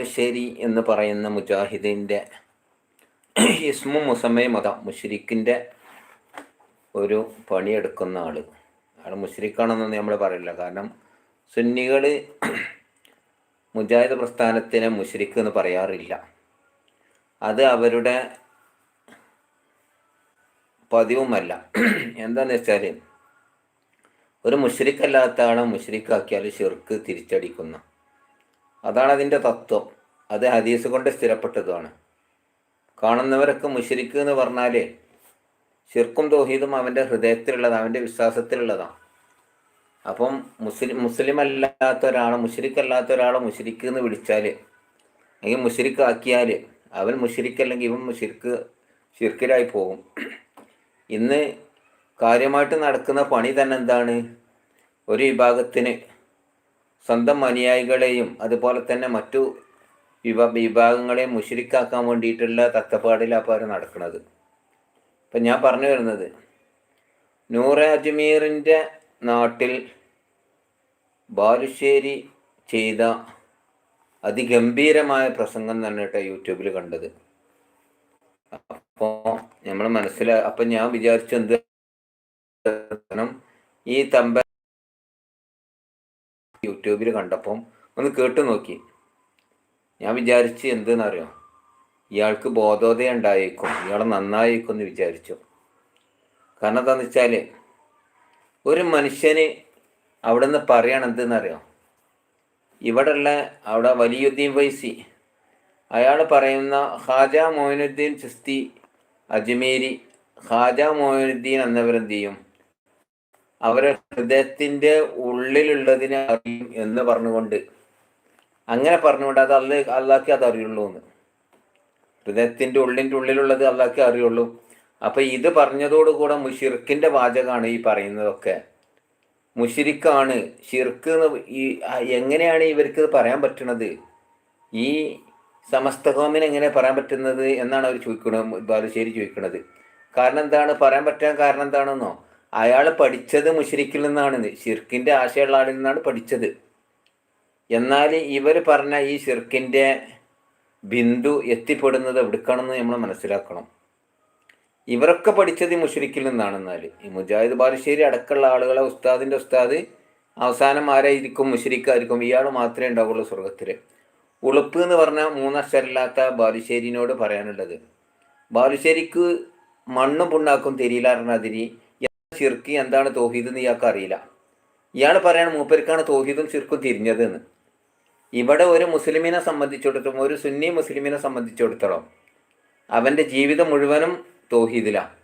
ബാലുശ്ശേരി എന്ന് പറയുന്ന മുജാഹിദിന്റെ ഇസ്മു മുസമേ മതം മുഷരിക്കിന്റെ ഒരു പണിയെടുക്കുന്ന ആൾ അയാൾ മുഷരിക്കാണെന്നൊന്നും നമ്മൾ പറയില്ല. കാരണം സുന്നികൾ മുജാഹിദ് പ്രസ്ഥാനത്തിനെ മുഷരിക്ക് എന്ന് പറയാറില്ല. അത് അവരുടെ പതിവുമല്ല. എന്താന്ന് വെച്ചാൽ ഒരു മുഷരിക്കല്ലാത്ത ആളെ മുഷരിക്കാക്കിയാൽ ഷിർക്ക് തിരിച്ചടിക്കുന്ന. അതാണ് അതിന്റെ തത്വം. അത് ഹദീസ് കൊണ്ട് സ്ഥിരപ്പെട്ടതുമാണ് കാണുന്നവരൊക്കെ മുഷരിക്ക് എന്ന് പറഞ്ഞാൽ ശിർക്കും തോഹീദും അവന്റെ ഹൃദയത്തിലുള്ളതാണ് അവന്റെ വിശ്വാസത്തിലുള്ളതാണ് അപ്പം മുസ്ലിം മുസ്ലിം അല്ലാത്ത ഒരാളെ മുഷരിക്കല്ലാത്ത ഒരാളെ മുഷരിക്ക് എന്ന് വിളിച്ചാൽ അല്ലെങ്കിൽ മുഷരിക്കാക്കിയാൽ അവൻ മുഷരിക്കല്ലെങ്കിൽ ഇവൻ മുഷിർക്ക് ഷിർക്കിലായി പോകും. ഇന്ന് കാര്യമായിട്ട് നടക്കുന്ന പണി തന്നെ എന്താണ്? ഒരു വിഭാഗത്തിന് സ്വന്തം അനുയായികളെയും അതുപോലെ തന്നെ മറ്റു വിഭാ വിഭാഗങ്ങളെ മുഷിരിക്കാക്കാൻ വേണ്ടിയിട്ടുള്ള തത്തപ്പാടിലാണ് അവർ നടക്കുന്നത് ഇപ്പം ഞാൻ പറഞ്ഞു വരുന്നത് നൂറ് അജ്മീറിന്റെ നാട്ടിൽ ബാലുശ്ശേരി ചെയ്ത അതിഗംഭീരമായ പ്രസംഗം തന്നെ കേട്ടോ യൂട്യൂബിൽ കണ്ടത്. അപ്പോൾ നമ്മൾ മനസ്സിലാ അപ്പം ഞാൻ വിചാരിച്ചു എന്ത് ഈ തമ്പ യൂട്യൂബിൽ കണ്ടപ്പം ഒന്ന് കേട്ടു നോക്കി. ഞാൻ വിചാരിച്ച് എന്തെന്നറിയോ? ഇയാൾക്ക് ബോധോദയം ഉണ്ടായേക്കും ഇയാളെ നന്നായേക്കും എന്ന് വിചാരിച്ചു. കാരണം എന്താണെന്ന് വെച്ചാൽ ഒരു മനുഷ്യന് അവിടെ നിന്ന് പറയണം എന്തെന്നറിയോ? ഇവിടെയുള്ള അവിടെ വലിയുദ്ദീൻ വൈസി അയാൾ പറയുന്ന ഖാജ മോയിനുദ്ദീൻ ചിസ്തി അജ്മീരി ഖാജ മോയിനുദ്ദീൻ എന്നവരെന്ത് ചെയ്യും? അവരെ ഹൃദയത്തിന്റെ ഉള്ളിലുള്ളതിനെ അറിയും എന്ന് പറഞ്ഞുകൊണ്ട്. അങ്ങനെ പറഞ്ഞുകൊണ്ട് അത് അല്ല അള്ളാഹ്ക്ക് അത് അറിയുള്ളൂ എന്ന്. ഹൃദയത്തിന്റെ ഉള്ളിന്റെ ഉള്ളിലുള്ളത് അള്ളാഹ്ക്ക് അറിയുള്ളൂ. അപ്പം ഇത് പറഞ്ഞതോടുകൂടെ മുഷിർക്കിന്റെ വാചകമാണ് ഈ പറയുന്നതൊക്കെ. മുഷിരിക്കാണ് ഷിർക്ക് ഈ എങ്ങനെയാണ് ഇവർക്ക് പറയാൻ പറ്റുന്നത് ഈ സമസ്ത ഹോമിന് എങ്ങനെ പറയാൻ പറ്റുന്നത് എന്നാണ് അവർ ചോദിക്കുന്നത് ബാലുശ്ശേരി ചോദിക്കുന്നത് കാരണം എന്താണ്? പറയാൻ പറ്റാൻ കാരണം എന്താണെന്നോ? അയാൾ പഠിച്ചത് മുഷരിക്കിൽ നിന്നാണ്. ഷിർക്കിന്റെ ആശയമുള്ള ആളിൽ നിന്നാണ് പഠിച്ചത്. എന്നാൽ ഇവർ പറഞ്ഞ ഈ ഷിർക്കിന്റെ ബിന്ദു എത്തിപ്പെടുന്നത് എവിടുക്കാണെന്ന് നമ്മൾ മനസ്സിലാക്കണം. ഇവരൊക്കെ പഠിച്ചത് ഈ മുഷരിക്കിൽ നിന്നാണ് എന്നാൽ. ഈ മുജാഹിദ് ബാലുശ്ശേരി അടക്കമുള്ള ആളുകളെ ഉസ്താദിന്റെ ഉസ്താദ് അവസാനം ആരായിരിക്കും? മുഷരിക്കായിരിക്കും. ഇയാൾ മാത്രമേ ഉണ്ടാവുള്ളൂ സ്വർഗത്തിൽ ഉളുപ്പ് എന്ന് പറഞ്ഞാൽ മൂന്നക്ഷരമില്ലാത്ത ബാലുശ്ശേരിനോട് പറയാനുള്ളത്. ബാലുശ്ശേരിക്ക് മണ്ണും പുണ്ണാക്കും തിരിയിലാറിനതിരി ചിർക്കി എന്താണ് തോഹീദ് എന്ന് ഇയാൾക്ക് അറിയില്ല. ഇയാൾ പറയാണ് മൂപ്പർക്കാണ് തോഹീദും ചിർക്കും തിരിഞ്ഞത് എന്ന്. ഇവിടെ ഒരു മുസ്ലിമിനെ സംബന്ധിച്ചിടത്തോളം ഒരു സുന്നി മുസ്ലിമിനെ സംബന്ധിച്ചിടത്തോളം അവന്റെ ജീവിതം മുഴുവനും തോഹീദിലാണ്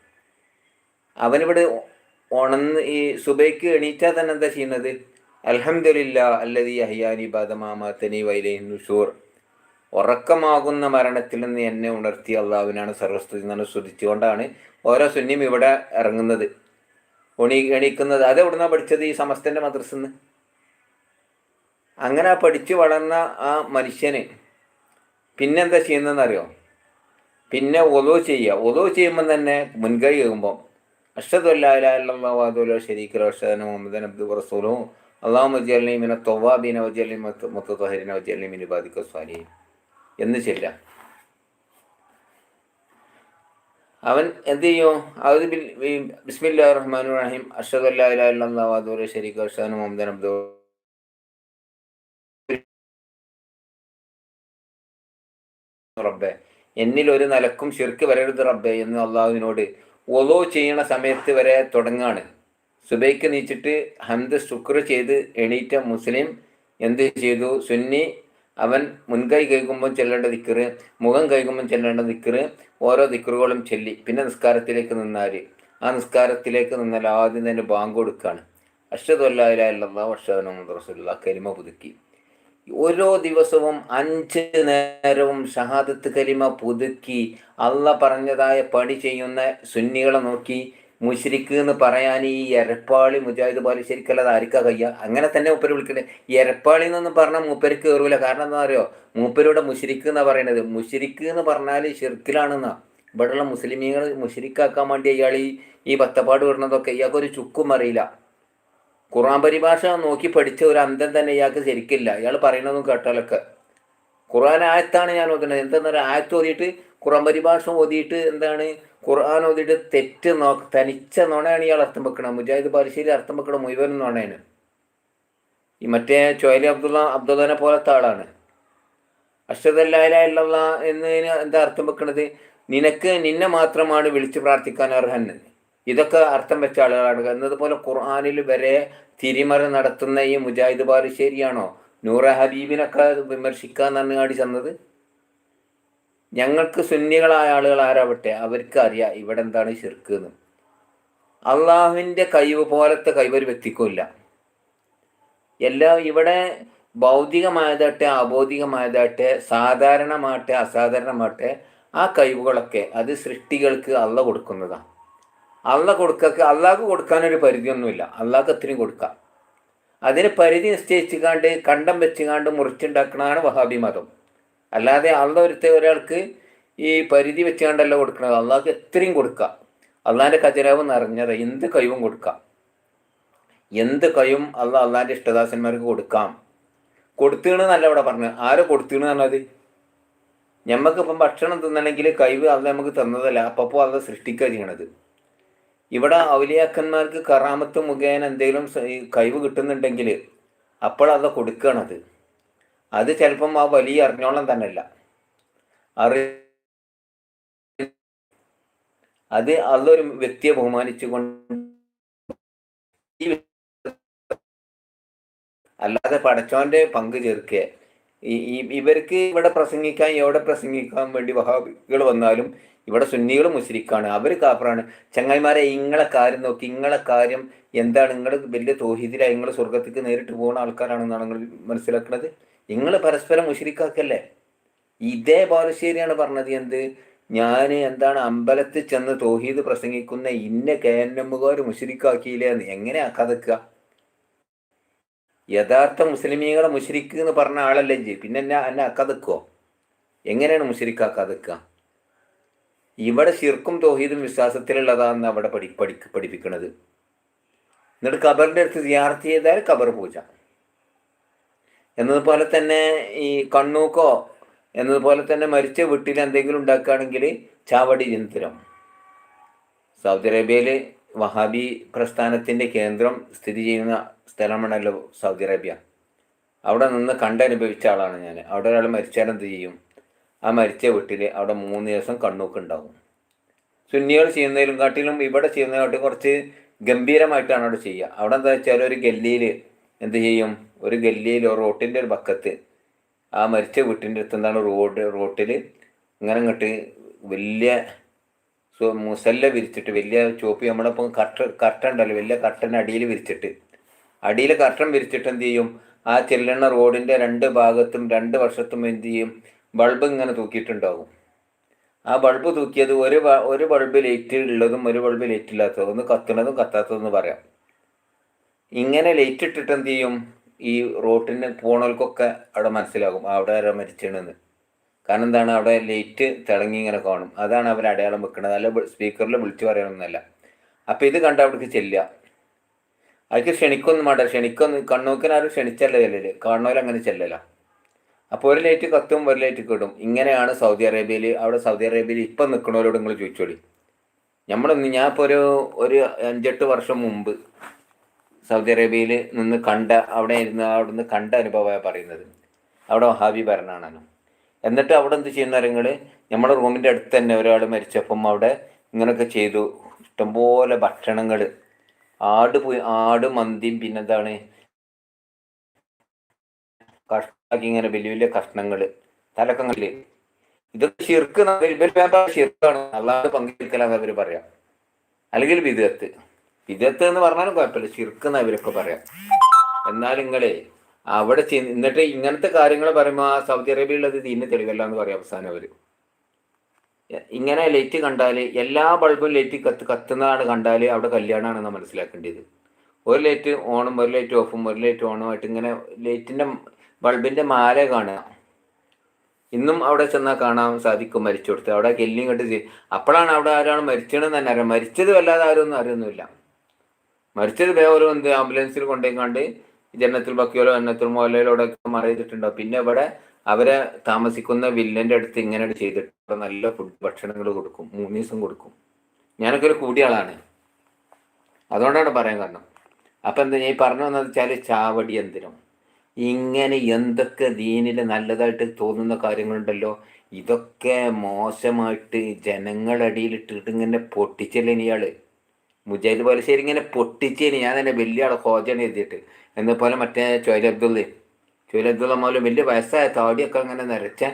അവനിവിടെ ഉണന്ന് ഈ സുബൈക്ക് എണീറ്റാൽ തന്നെ എന്താ ചെയ്യുന്നത്? അലഹമില്ല അല്ലതി അഹിയാനി ബാദമാമാത്തനി വൈലൈ നുഷൂർ. ഉറക്കമാകുന്ന മരണത്തിൽ നിന്ന് എന്നെ ഉണർത്തിയ അള്ളാഹുവിനാണ് സർവസ്തുതി എന്നാണ് സ്തുതിച്ചുകൊണ്ടാണ് ഓരോ സുന്നിയും ഇവിടെ ഇറങ്ങുന്നത്. ഉണി എണീക്കുന്നത്. അത് എവിടുന്നാ പഠിച്ചത് ഈ സമസ്തന്റെ മദ്രസന്ന് അങ്ങനെ പഠിച്ചു വളർന്ന ആ മനുഷ്യന് പിന്നെന്താ ചെയ്യുന്നതെന്നറിയോ? പിന്നെ ഒലോ ചെയ്യുക. ഒലോ ചെയ്യുമ്പം തന്നെ മുൻകൈ കേൾക്കുമ്പോൾ അഷദ് അല്ലാഹുലോ ഷരീഖലോ അഷദന മുഹമ്മദൻ അബ്ദു റസൂലോ അള്ളാഹു മജല്ലി മിന തൊവാബീന വജല്ലി മുത്തഹരിന വജല്ലി മിനി ബാദിക്കോ സ്വാലി എന്ന് ചെല്ലാം അവൻ എന്ത് ചെയ്യും? അത് ബിസ്മില്ലാ റഹ്മാൻ റഹീം അഷദ് അല്ലാഹുലോ ഷരീഖ് അഷദന മുഹമ്മദൻ അബ്ദു റബ്ബെ. എന്നിൽ ഒരു നിലക്കും ശിർക്ക് വരരുത് റബ്ബെ എന്ന് അള്ളാഹുവിനോട് ഒലോ ചെയ്യണ സമയത്ത് വരെ തുടങ്ങാണ്. സുബൈക്ക് നീച്ചിട്ട് ഹംദ് ശുക്ർ ചെയ്ത് എണീറ്റ മുസ്ലിം എന്ത് ചെയ്തു? സുന്നി അവൻ മുൻകൈ കൈകുമ്പോൾ ചെല്ലേണ്ട ദിക്കറ് മുഖം കൈകുമ്പോൾ ചെല്ലേണ്ട ദിക്കറ് ഓരോ ദിക്കറുകളും ചെല്ലി പിന്നെ നിസ്കാരത്തിലേക്ക് നിന്നാൽ ആ നിസ്കാരത്തിലേക്ക് നിന്നാൽ ആദ്യം തന്നെ ബാങ്ക് കൊടുക്കുകയാണ് അഷ്ടദ് റസുല്ല കരിമ പുതുക്കി. ഓരോ ദിവസവും അഞ്ച് നേരവും ഷഹാദത്ത് കലിമ പുതുക്കി അള്ള പറഞ്ഞതായ പണി ചെയ്യുന്ന സുന്നികളെ നോക്കി മുഷിരിക്ക് എന്ന് പറയാൻ ഈ എരപ്പാളി മുജാഹിദ് ബാലുശ്ശേരിക്കല്ലാതെ ആർക്കാ കയ്യ? അങ്ങനെ തന്നെ മൂപ്പര് വിളിക്കണേ. ഈ എരപ്പാളി എന്നൊന്നും പറഞ്ഞാൽ മൂപ്പര് കയറൂല കാരണം എന്താ അറിയോ? മൂപ്പരുടെ മുഷിരിക്ക് എന്നാ പറയണത്. മുഷിരിക്ക് എന്ന് പറഞ്ഞാൽ ഷിർക്കിലാണെന്നാ ഇവിടെയുള്ള മുസ്ലിമീങ്ങൾ മുഷിരിക്കാക്കാൻ വേണ്ടി ഇയാൾ ഈ ഈ ഭത്തപ്പാട് വിടുന്നതൊക്കെ ഇയാൾക്കൊരു ചുക്കും അറിയില്ല. ഖുറാൻ പരിഭാഷ നോക്കി പഠിച്ച ഒരു അന്തം തന്നെ ഇയാൾക്ക് ശരിക്കില്ല. ഇയാൾ പറയണതും കേട്ടാലൊക്കെ. ഖുറാൻ ആയത്താണ് ഞാൻ ഓതുന്നത് എന്താണെന്ന് പറയുക ആയത്ത് ഓതിയിട്ട് ഖുറാൻ പരിഭാഷ ഓതിയിട്ട് എന്താണ്? ഖുർആൻ ഓതിയിട്ട് തെറ്റ് നോ തനിച്ച നോണയാണ് ഇയാൾ അർത്ഥം വെക്കണം മുജാഹിദ് ബാലുശ്ശേരി അർത്ഥം വെക്കണം മുഴുവൻ നോണയാണ്. ഈ മറ്റേ ചോയലി അബ്ദുള്ള അബ്ദുള്ളനെ പോലത്തെ ആളാണ്. അഷ്ടദല്ലാ എന്നതിന് എന്താ അർത്ഥം വെക്കണത്? നിനക്ക് നിന്നെ മാത്രമാണ് വിളിച്ച് പ്രാർത്ഥിക്കാൻ അർഹൻ. ഇതൊക്കെ അർത്ഥം വെച്ച ആളുകളാണ്. എന്നതുപോലെ ഖുർആാനിൽ വരെ തിരിമറ നടത്തുന്ന ഈ മുജാഹിദ് ബാലുശ്ശേരിയാണോ? നൂറ ഹബീബിനൊക്കെ വിമർശിക്കാൻ നന്നാടി ചെന്നത്. ഞങ്ങൾക്ക് സുന്നികളായ ആളുകൾ ആരാവട്ടെ അവർക്ക് അറിയാം ഇവിടെ എന്താണ് ശിർക്ക് എന്ന്. അള്ളാഹുവിന്റെ കഴിവ് പോലത്തെ കഴിവ് ഒരു വ്യക്തിക്കുമില്ല എല്ലാം ഇവിടെ ഭൗതികമായതാട്ടെ അബോധികമായതാട്ടെ സാധാരണമാട്ടെ അസാധാരണമാട്ടെ ആ കഴിവുകളൊക്കെ അത് സൃഷ്ടികൾക്ക് അള്ള കൊടുക്കുന്നതാണ് അള്ള കൊടുക്കൊക്കെ അള്ളാഹ്ക്ക് കൊടുക്കാനൊരു പരിധിയൊന്നുമില്ല. അള്ളാഹ്ക്ക് അത്രയും കൊടുക്കാം. അതിന് പരിധി നിശ്ചയിച്ചുകാണ്ട് കണ്ടം വെച്ചുകാണ്ട് മുറിച്ചുണ്ടാക്കണതാണ് വഹാബി മതം. അല്ലാതെ അള്ള ഒരുത്ത ഒരാൾക്ക് ഈ പരിധി വെച്ചുകൊണ്ടല്ല കൊടുക്കുന്നത് അള്ളാഹ്ക്ക് എത്രയും കൊടുക്കുക അള്ളാഹിന്റെ ഖജരാവ് നിറഞ്ഞത് എന്ത് കഴിവും കൊടുക്കാം? എന്ത് കഴിവും അള്ള അള്ളാഹിന്റെ ഇഷ്ടദാസന്മാർക്ക് കൊടുക്കാം? കൊടുത്തീണെന്നല്ല ഇവിടെ പറഞ്ഞത്. ആരോ കൊടുത്തീണ് പറഞ്ഞത്? ഞമ്മക്ക് ഇപ്പം ഭക്ഷണം തിന്നണമെങ്കിൽ കഴിവ് അള്ള നമുക്ക് തന്നതല്ല. അപ്പോൾ അള്ള സൃഷ്ടിക്കുക ചെയ്യണത്. ഇവിടെ ഔലിയാക്കന്മാർക്ക് കറാമത്ത് മുഖേന എന്തെങ്കിലും കഴിവ് കിട്ടുന്നുണ്ടെങ്കിൽ അപ്പോൾ അത് കൊടുക്കുകയാണത് അത് ചിലപ്പം ആ വലിയ അറിഞ്ഞോളം തന്നെയല്ല. അറി അത് അതൊരു വ്യക്തിയെ ബഹുമാനിച്ചുകൊണ്ട് അല്ലാതെ പടച്ചോന്റെ പങ്ക് ചേർക്കുക. ഇവർക്ക് ഇവിടെ പ്രസംഗിക്കാൻ എവിടെ പ്രസംഗിക്കാൻ വേണ്ടി വഹാബികൾ വന്നാലും ഇവിടെ സുന്നികൾ മുസ്ലിക്കാണ്. അവർ കാപ്പറാണ് ചങ്ങായിമാരെ ഇങ്ങളെ കാര്യം നോക്കി. ഇങ്ങളെ കാര്യം എന്താണ്? നിങ്ങൾ വലിയ തോഹീദിലായി നിങ്ങൾ സ്വർഗത്തേക്ക് നേരിട്ട് പോകുന്ന ആൾക്കാരാണെന്നാണ് നിങ്ങൾ മനസ്സിലാക്കുന്നത് നിങ്ങൾ പരസ്പരം മുഷിരിക്കാക്കല്ലേ? ഇതേ ബാലുശ്ശേരിയാണ് പറഞ്ഞത് എന്ത്? ഞാൻ എന്താണ് അമ്പലത്തിൽ ചെന്ന് തോഹീദ് പ്രസംഗിക്കുന്ന ഇന്ന കെ എൻ എമ്മുകാർ മുഷിരിക്കാക്കിയില്ലേ എന്ന് എങ്ങനെ ആക്കാതെക്കുക യഥാർത്ഥ മുസ്ലിമീങ്ങളെ മുഷിരിക്ക് എന്ന് പറഞ്ഞ ആളല്ലേ ജി പിന്നെ എന്നെ എന്നെ അക്കാതെക്കുവോ എങ്ങനെയാണ് മുസ്ലിക്കാക്കാതെക്കുക ഇവിടെ ശിർക്കും തോഹീദും വിശ്വാസത്തിലുള്ളതാന്ന് അവിടെ പഠി പഠി പഠിപ്പിക്കുന്നത് എന്നിട്ട് ഖബറിന്റെ അടുത്ത് സിയാർത്ത് ചെയ്താൽ ഖബർ പൂജ. എന്നതുപോലെ തന്നെ ഈ കണ്ണൂക്കോ എന്നതുപോലെ തന്നെ മരിച്ച വീട്ടിൽ എന്തെങ്കിലും ഉണ്ടാക്കുകയാണെങ്കിൽ ചാവടി ജന്തരം. സൗദി അറേബ്യയിൽ വഹാബി പ്രസ്ഥാനത്തിന്റെ കേന്ദ്രം സ്ഥിതി ചെയ്യുന്ന സ്ഥലമാണല്ലോ സൗദി അറേബ്യ. അവിടെ നിന്ന് കണ്ടനുഭവിച്ച ആളാണ് ഞാൻ. അവിടെ ഒരാൾ മരിച്ചാൽ എന്ത് ചെയ്യും? ആ മരിച്ച വീട്ടിൽ അവിടെ മൂന്ന് ദിവസം കണ്ണൂക്ക് ഉണ്ടാവും. സുന്നികൾ ചെയ്യുന്നതിലും കാട്ടിലും ഇവിടെ ചെയ്യുന്നതിനായിട്ട് കുറച്ച് ഗംഭീരമായിട്ടാണ് അവിടെ ചെയ്യുക. അവിടെ എന്താ വെച്ചാൽ ഒരു ഗല്ലിയിൽ എന്ത് ചെയ്യും? ഒരു ഗല്ലിയിൽ റോട്ടിന്റെ ഒരു പക്കത്ത് ആ മരിച്ച വീട്ടിന്റെ അടുത്ത് എന്താണ് റോഡ്? റോട്ടിൽ ഇങ്ങനെ ഇങ്ങോട്ട് വലിയ മുസല്ല വിരിച്ചിട്ട് വലിയ ചോപ്പി നമ്മളിപ്പം കട്ട കട്ട ഉണ്ടല്ലോ വലിയ കട്ടന്റെ അടിയിൽ വിരിച്ചിട്ട്. അടിയിൽ കട്ടൻ വിരിച്ചിട്ട് എന്ത് ചെയ്യും? ആ ചെല്ലണ റോഡിന്റെ രണ്ട് ഭാഗത്തും രണ്ട് വർഷത്തും എന്ത് ചെയ്യും? ബൾബ് ഇങ്ങനെ തൂക്കിയിട്ടുണ്ടാകും. ആ ബൾബ് തൂക്കിയത് ഒരു ഒരു ബൾബ് ലൈറ്റ് ഉള്ളതും ഒരു ബൾബ് ലൈറ്റ് ഇല്ലാത്തതും ഒന്ന് കത്തുന്നതും കത്താത്തതെന്ന് പറയാം. ഇങ്ങനെ ലൈറ്റ് ഇട്ടിട്ട് എന്ത് ചെയ്യും? ഈ റോട്ടിന് പോണവർക്കൊക്കെ അവിടെ മനസ്സിലാകും. അവിടെ ആരോ മരിച്ചണെന്ന്. കാരണം എന്താണ്? അവിടെ ലൈറ്റ് തിളങ്ങി ഇങ്ങനെ കാണും. അതാണ് അവർ അടയാളം വെക്കുന്നത് അല്ല സ്പീക്കറിൽ വിളിച്ചു പറയണമെന്നല്ല അപ്പോൾ ഇത് കണ്ട അവിടേക്ക് ചെല്ലുക. അവർക്ക് ക്ഷണിക്കൊന്നും വേണ്ട ക്ഷണിക്കൊന്നും കണ്ണൂക്കിനാരും ക്ഷണിച്ചല്ല ചെല്ലല്. കാണുന്നവരങ്ങനെ ചെല്ലല. അപ്പോൾ ഒരു ലൈറ്റ് കത്തും ഒരു ലൈറ്റ് കിട്ടും ഇങ്ങനെയാണ് സൗദി അറേബ്യയിൽ അവിടെ സൗദി അറേബ്യയിൽ ഇപ്പം നിൽക്കുന്നവരോട് നിങ്ങൾ ചോദിച്ചോളി. നമ്മളൊന്ന് ഞാൻ ഇപ്പോൾ ഒരു ഒരു അഞ്ചെട്ട് വർഷം മുമ്പ് സൗദി അറേബ്യയിൽ നിന്ന് കണ്ട അവിടെ ഇരുന്ന് നിന്ന് കണ്ട അനുഭവമാണ് പറയുന്നത്. അവിടെ വഹാബി ഭരണമാണല്ലോ എന്നിട്ട് അവിടെ എന്ത് ചെയ്യുന്ന നിങ്ങൾ നമ്മുടെ റൂമിന്റെ അടുത്ത് തന്നെ ഒരാൾ മരിച്ചപ്പം അവിടെ ഇങ്ങനെയൊക്കെ ചെയ്തു. ഇഷ്ടംപോലെ ഭക്ഷണങ്ങൾ. ആട് പോയി ആട് മന്തിയും പിന്നെന്താണ് കഷ്ണാക്കി ഇങ്ങനെ വലിയ വലിയ കഷ്ണങ്ങൾ. തലക്കങ്ങളിൽ ഇത് ശിർക്ക് ശിർക്കാണ്. അല്ലാതെ പങ്കെടുക്കലാന്ന് അവർ പറയാം. അല്ലെങ്കിൽ വിദഗത്ത് വിദഗത്ത് എന്ന് പറഞ്ഞാലും കുഴപ്പമില്ല. ചിർക്കുന്ന ഇവരൊക്കെ പറയാം. എന്നാൽ നിങ്ങളെ അവിടെ എന്നിട്ട് ഇങ്ങനത്തെ കാര്യങ്ങൾ പറയുമ്പോൾ ആ സൗദി അറേബ്യയിലുള്ളത് തീന്നെ തെളിവല്ല എന്ന് പറയാം അവസാനം അവർ ഇങ്ങനെ ലൈറ്റ് കണ്ടാൽ എല്ലാ ബൾബും ലൈറ്റ് കത്ത് കത്തുന്നതാണ് കണ്ടാൽ അവിടെ കല്യാണമാണെന്ന് മനസ്സിലാക്കേണ്ടത്. ഒരു ലൈറ്റ് ഓണും ഒരു ലൈറ്റ് ഓഫും ഒരു ലൈറ്റ് ഓണും ആയിട്ട് ഇങ്ങനെ ലൈറ്റിന്റെ ബൾബിന്റെ മാല കാണുക ഇന്നും അവിടെ ചെന്നാൽ കാണാൻ സാധിക്കും മരിച്ചു കൊടുത്ത്. അവിടെ കെല്ലിയും കണ്ട് അപ്പോഴാണ് അവിടെ ആരാണ് മരിച്ചതെന്ന് തന്നെ അറിയാം. മരിച്ചത് വല്ലാതെ ആരും ഒന്നും അറിയൊന്നുമില്ല. മരിച്ചത് വേറെ എന്ത് ആംബുലൻസിൽ കൊണ്ടുപോയിക്കാണ്ട് ജനത്തിൽ ബക്കിയോലോ എണ്ണത്തിൽ മോലയിലോടെ മറിയിച്ചിട്ടുണ്ടാവും പിന്നെ ഇവിടെ അവരെ താമസിക്കുന്ന വില്ലന്റെ അടുത്ത് ഇങ്ങനെ ചെയ്തിട്ട് നല്ല ഫുഡ് ഭക്ഷണങ്ങൾ കൊടുക്കും മൂന്ന് ദിവസം കൊടുക്കും. ഞാനൊക്കെ ഒരു കൂടിയ ആളാണ്. അതുകൊണ്ടാണ് പറയാൻ കാരണം. അപ്പം എന്താ ഞാൻ പറഞ്ഞു വന്നത് വെച്ചാൽ ചാവടി എന്തിനും ഇങ്ങനെ എന്തൊക്കെ ദീനിൽ നല്ലതായിട്ട് തോന്നുന്ന കാര്യങ്ങളുണ്ടല്ലോ. ഇതൊക്കെ മോശമായിട്ട് ജനങ്ങളടിയിലിട്ടിട്ട് ഇങ്ങനെ പൊട്ടിച്ചല്ലേ ഇയാൾ. മുജാഹിദ് പോലീശ്ശേരി ഇങ്ങനെ പൊട്ടിച്ചേന്. ഞാൻ തന്നെ വലിയ ആളെ ഹോജാണ് എഴുതിയിട്ട്. എന്നപോലെ മറ്റേ ചോയ്ല അബ്ദുള്ള. ചോയ്ല അബ്ദുള്ള മോലും വലിയ വയസ്സായ താടിയൊക്കെ അങ്ങനെ നിറച്ച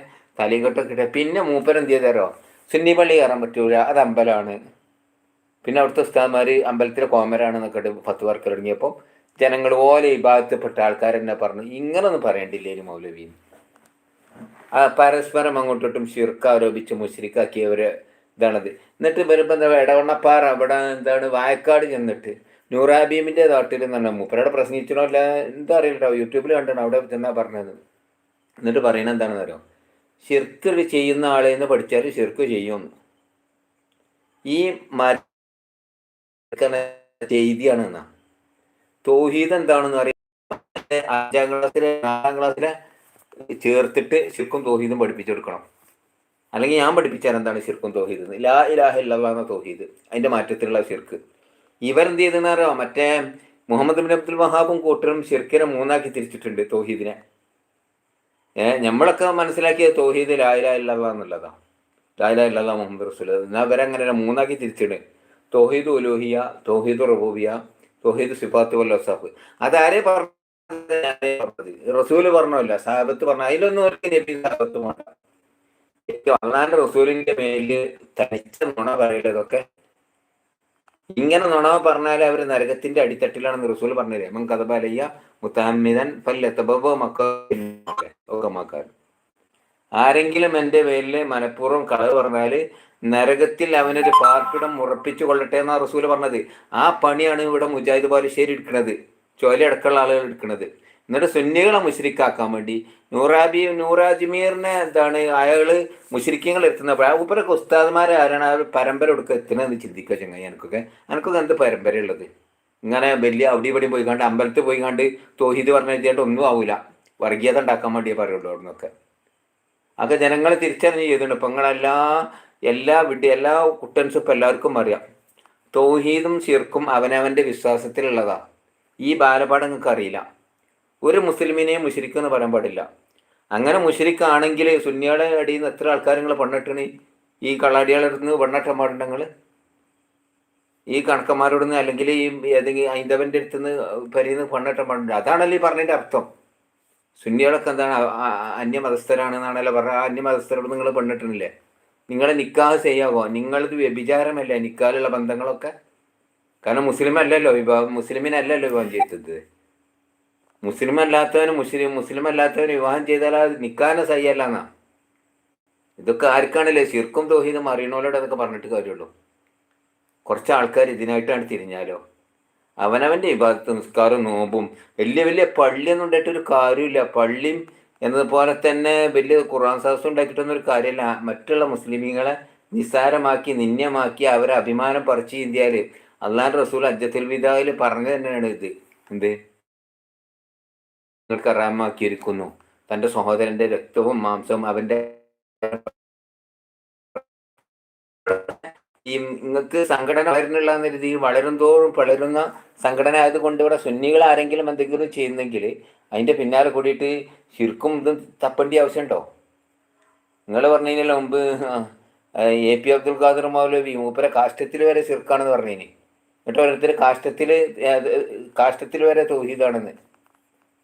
തലയും കെട്ടൊക്കെ ഇട്ട. പിന്നെ മൂപ്പൻ എന്ത് ചെയ്താരോ സുന്നി പള്ളി കയറാൻ പറ്റൂല. അത് അമ്പലമാണ്. പിന്നെ അവിടുത്തെ ഉസ്താദ്മാർ അമ്പലത്തിലെ കോമരാണെന്നൊക്കെ ഇട്ട് പത്ത് പേർക്ക് തുടങ്ങിയപ്പോൾ ജനങ്ങൾ പോലെ വിഭാഗത്തിൽപ്പെട്ട ഭാഗത്തിൽപ്പെട്ട ആൾക്കാരെന്നെ പറഞ്ഞു. ഇങ്ങനൊന്നും പറയണ്ടില്ലേ മൗലവി. ആ പരസ്പരം അങ്ങോട്ടും ഷിർക്ക് ആരോപിച്ച് മുശ്രിക്കാക്കിയവര് ഇതാണത്. എന്നിട്ട് വരുമ്പോൾ എന്താ ഇടവണ്ണപ്പാറ അവിടെ എന്താണ് വായക്കാട് ചെന്നിട്ട് നൂറാബീമിന്റെ നാട്ടിൽ നിന്നാണ് മൂപ്പരവിടെ പ്രസംഗിച്ചണോ അല്ല എന്താ അറിയില്ല യൂട്യൂബിൽ കണ്ടാണ് അവിടെ ചെന്നാ പറഞ്ഞത്. എന്നിട്ട് പറയുന്നത് എന്താണെന്ന് അറിയാം? ശിർക്ക് ചെയ്യുന്ന ആളെന്ന് പഠിച്ചാൽ ശിർക്ക് ചെയ്യും. ഈ മര ചെയ്തിയാണ് എന്നാ. തോഹീദ് എന്താണെന്ന് അറിയാം? അഞ്ചാം ക്ലാസ്സിലെ നാലാം ക്ലാസ്സിലെ ചേർത്തിട്ട് ശിർക്കും തോഹീദും പഠിപ്പിച്ചു കൊടുക്കണം അല്ലെങ്കിൽ ഞാൻ പഠിപ്പിച്ചാൽ എന്താണ് ശിർക്കും തോഹീദ്. ലാ ഇലാഹ ഇല്ലാന്ന തോഹീദ്. അതിന്റെ മാറ്റത്തിലുള്ള ശിർക്ക്. ഇവരെന്ത് ചെയ്തെന്ന് അറിയാം? മറ്റേ മുഹമ്മദ് ബിൻ അബ്ദുൽ വഹാബും കൂട്ടരും ശിർക്കിനെ മൂന്നാക്കി തിരിച്ചിട്ടുണ്ട് തോഹീദിനെ. ഏഹ് നമ്മളൊക്കെ മനസ്സിലാക്കിയത് തോഹീദ് ലായില ഇല്ലാ എന്നുള്ളതാണ്. ലായില ഇല്ലാ മുഹമ്മദ് റസൂൽ എന്നാൽ അവരങ്ങനെ മൂന്നാക്കി തിരിച്ചിട്ട് തോഹീദ് ഉലോഹിയ തോഹീദ് റബൂബിയ തോഹീദ് സിഫാത്ത് വല്ല വസാഫ്. അതാരെ പറഞ്ഞത്? റസൂൽ പറഞ്ഞല്ല സാഹബത്ത് പറഞ്ഞു. അതിലൊന്നും സാബത്ത് വേണ്ട. അള്ളാന്റെ റസൂലിന്റെ മേലിൽ തനിച്ച നുണ പറയലതൊക്കെ. ഇങ്ങനെ നുണ പറഞ്ഞാൽ അവർ നരകത്തിന്റെ അടിത്തട്ടിലാണെന്ന് റസൂൽ പറഞ്ഞത് എമൻ കഥബലയ്യ മുത്തഹമ്മിദൻ പല്ലെത്തബോ മക്കൾ ആരെങ്കിലും എന്റെ പേരിൽ മനഃപൂർവം കളവ് പറഞ്ഞാൽ നരകത്തിൽ അവനൊരു പാർപ്പിടം ഉറപ്പിച്ചു കൊള്ളട്ടെ എന്നാ റസൂൽ പറഞ്ഞത്. ആ പണിയാണ് ഇവിടെ മുജാഹിദ് ബാലുശ്ശേരി എടുക്കുന്നത് ചോലയടക്കമുള്ള ആളുകൾ എടുക്കുന്നത് എന്നിട്ട് സുന്നികളെ മുശ്രിക്കാക്കാൻ വേണ്ടി. നൂറാബി നൂറാജ്മീറിനെ എന്താണ് അയാൾ മുശ്രിക്കങ്ങൾ എത്തുന്നപ്പോൾ ആ ഉപ്പരൊക്കെ ഉസ്താദ്മാരെ ആരാണ്? ആ പരമ്പര കൊടുക്കുക എത്തണമെന്ന് ചിന്തിക്കുക ചങ്ങായി എനിക്കൊക്കെ. എനിക്കൊക്കെ എന്ത് പരമ്പര ഉള്ളത് ഇങ്ങനെ വലിയ അവിടെ ഇവിടെ പോയി കണ്ട് അമ്പലത്തിൽ പോയി കണ്ട് പറഞ്ഞ എത്തിയാണ്ട് ഒന്നും ആവൂല. വർഗീയത ഉണ്ടാക്കാൻ വേണ്ടിയേ പറയുള്ളൂ അവിടെ നിന്നൊക്കെ അതൊക്കെ ജനങ്ങളെ തിരിച്ചറിഞ്ഞ് ചെയ്തിട്ടുണ്ട് ഇപ്പം നിങ്ങളെല്ലാ എല്ലാ വിഡി എല്ലാ കുട്ടൻസും ഇപ്പം എല്ലാവർക്കും അറിയാം. തൗഹീദും ശിർക്കും അവനവന്റെ വിശ്വാസത്തിലുള്ളതാ. ഈ ബാലപാഠം നിങ്ങൾക്ക് അറിയില്ല ഒരു മുസ്ലിമിനെയും മുഷരിക്ക് എന്ന് പറയാൻ പാടില്ല. അങ്ങനെ മുഷരിക്കാണെങ്കിൽ സുന്നിയുടെ അടിയിൽ നിന്ന് എത്ര ആൾക്കാർ നിങ്ങൾ പെണ്ണിട്ടണി ഈ കള്ളാടികളുടെ അടുത്ത് പെണ്ണിട്ടാൻ പാടുണ്ടെങ്കിൽ ഈ കണക്കന്മാരോട് നിന്ന് അല്ലെങ്കിൽ ഈ ഏതെങ്കിലും ഐന്ദവന്റെ അടുത്ത് നിന്ന് പരിന്ന് പെണ്ണിട്ടാൻ പാടുണ്ട് അതാണല്ലോ ഈ പറഞ്ഞതിന്റെ അർത്ഥം. സുന്നികളൊക്കെ എന്താണ്? അന്യമതസ്ഥരാണെന്നാണല്ലോ പറഞ്ഞത്. ആ അന്യമതസ്ഥരോട് നിങ്ങൾ പെണ്ണിട്ടണില്ലേ നിങ്ങളെ നിക്കാഹ് ചെയ്യാവോ? നിങ്ങളിത് വ്യഭിചാരമല്ലേ നിക്കാലുള്ള ബന്ധങ്ങളൊക്കെ? കാരണം മുസ്ലിം അല്ലല്ലോ വിഭാഗം മുസ്ലിമിനല്ലല്ലോ വിഭാഗം ചെയ്തത്. മുസ്ലിം അല്ലാത്തവന് മുസ്ലിം മുസ്ലിം അല്ലാത്തവന് വിവാഹം ചെയ്താൽ അത് നിക്കാനെ സയ്യല്ല എന്നാ. ഇതൊക്കെ ആർക്കാണല്ലേ? ശിർക്കും തോഹീദും അറിയണോലോട് അതൊക്കെ പറഞ്ഞിട്ട് കാര്യമുള്ളൂ. കുറച്ച് ആൾക്കാർ ഇതിനായിട്ടാണ് തിരിഞ്ഞാലോ? അവനവന്റെ വിഭാഗത്ത് നിസ്കാരം നോമ്പും വലിയ വലിയ പള്ളിയൊന്നും ഉണ്ടായിട്ടൊരു കാര്യമില്ല. പള്ളിയും എന്നതുപോലെ തന്നെ വലിയ ഖുർആൻ സാഹസം ഉണ്ടാക്കിയിട്ടൊന്നും ഒരു കാര്യമില്ല. മറ്റുള്ള മുസ്ലിമീങ്ങളെ നിസ്സാരമാക്കി നിന്യമാക്കി അവരെ അഭിമാനം പറിച്ചു ഇന്ത്യയിൽ അള്ളാൻ റസൂൽ അജ്ജത്തുൽ വിദായിൽ പറഞ്ഞു തന്നെയാണ് ഇത്. എന്ത്? നിങ്ങൾക്ക് അറാമാക്കിയിരിക്കുന്നു. തന്റെ സഹോദരന്റെ രക്തവും മാംസവും അവന്റെ ഈ നിങ്ങൾക്ക് സംഘടന വളരുന്നുള്ള രീതിയിൽ വളരും തോറും വളരുന്ന സംഘടന ആയതുകൊണ്ട് ഇവിടെ സുന്നികൾ ആരെങ്കിലും എന്തെങ്കിലും ചെയ്യുന്നെങ്കിൽ അതിന്റെ പിന്നാലെ കൂടിയിട്ട് ശിർക്കും ഇതും തപ്പേണ്ട ആവശ്യമുണ്ടോ? നിങ്ങൾ പറഞ്ഞു കഴിഞ്ഞാൽ മുമ്പ് എ പി അബ്ദുൽ ഖാദർ മൗലവി മൂപ്പരെ കാഷ്ടത്തിൽ വരെ ശിർക്കാണെന്ന് പറഞ്ഞിനി. എന്നിട്ട് ഓരോരുത്തർ കാഷ്ടത്തിൽ കാഷ്ടത്തിൽ വരെ തൗഹീദാണെന്ന്.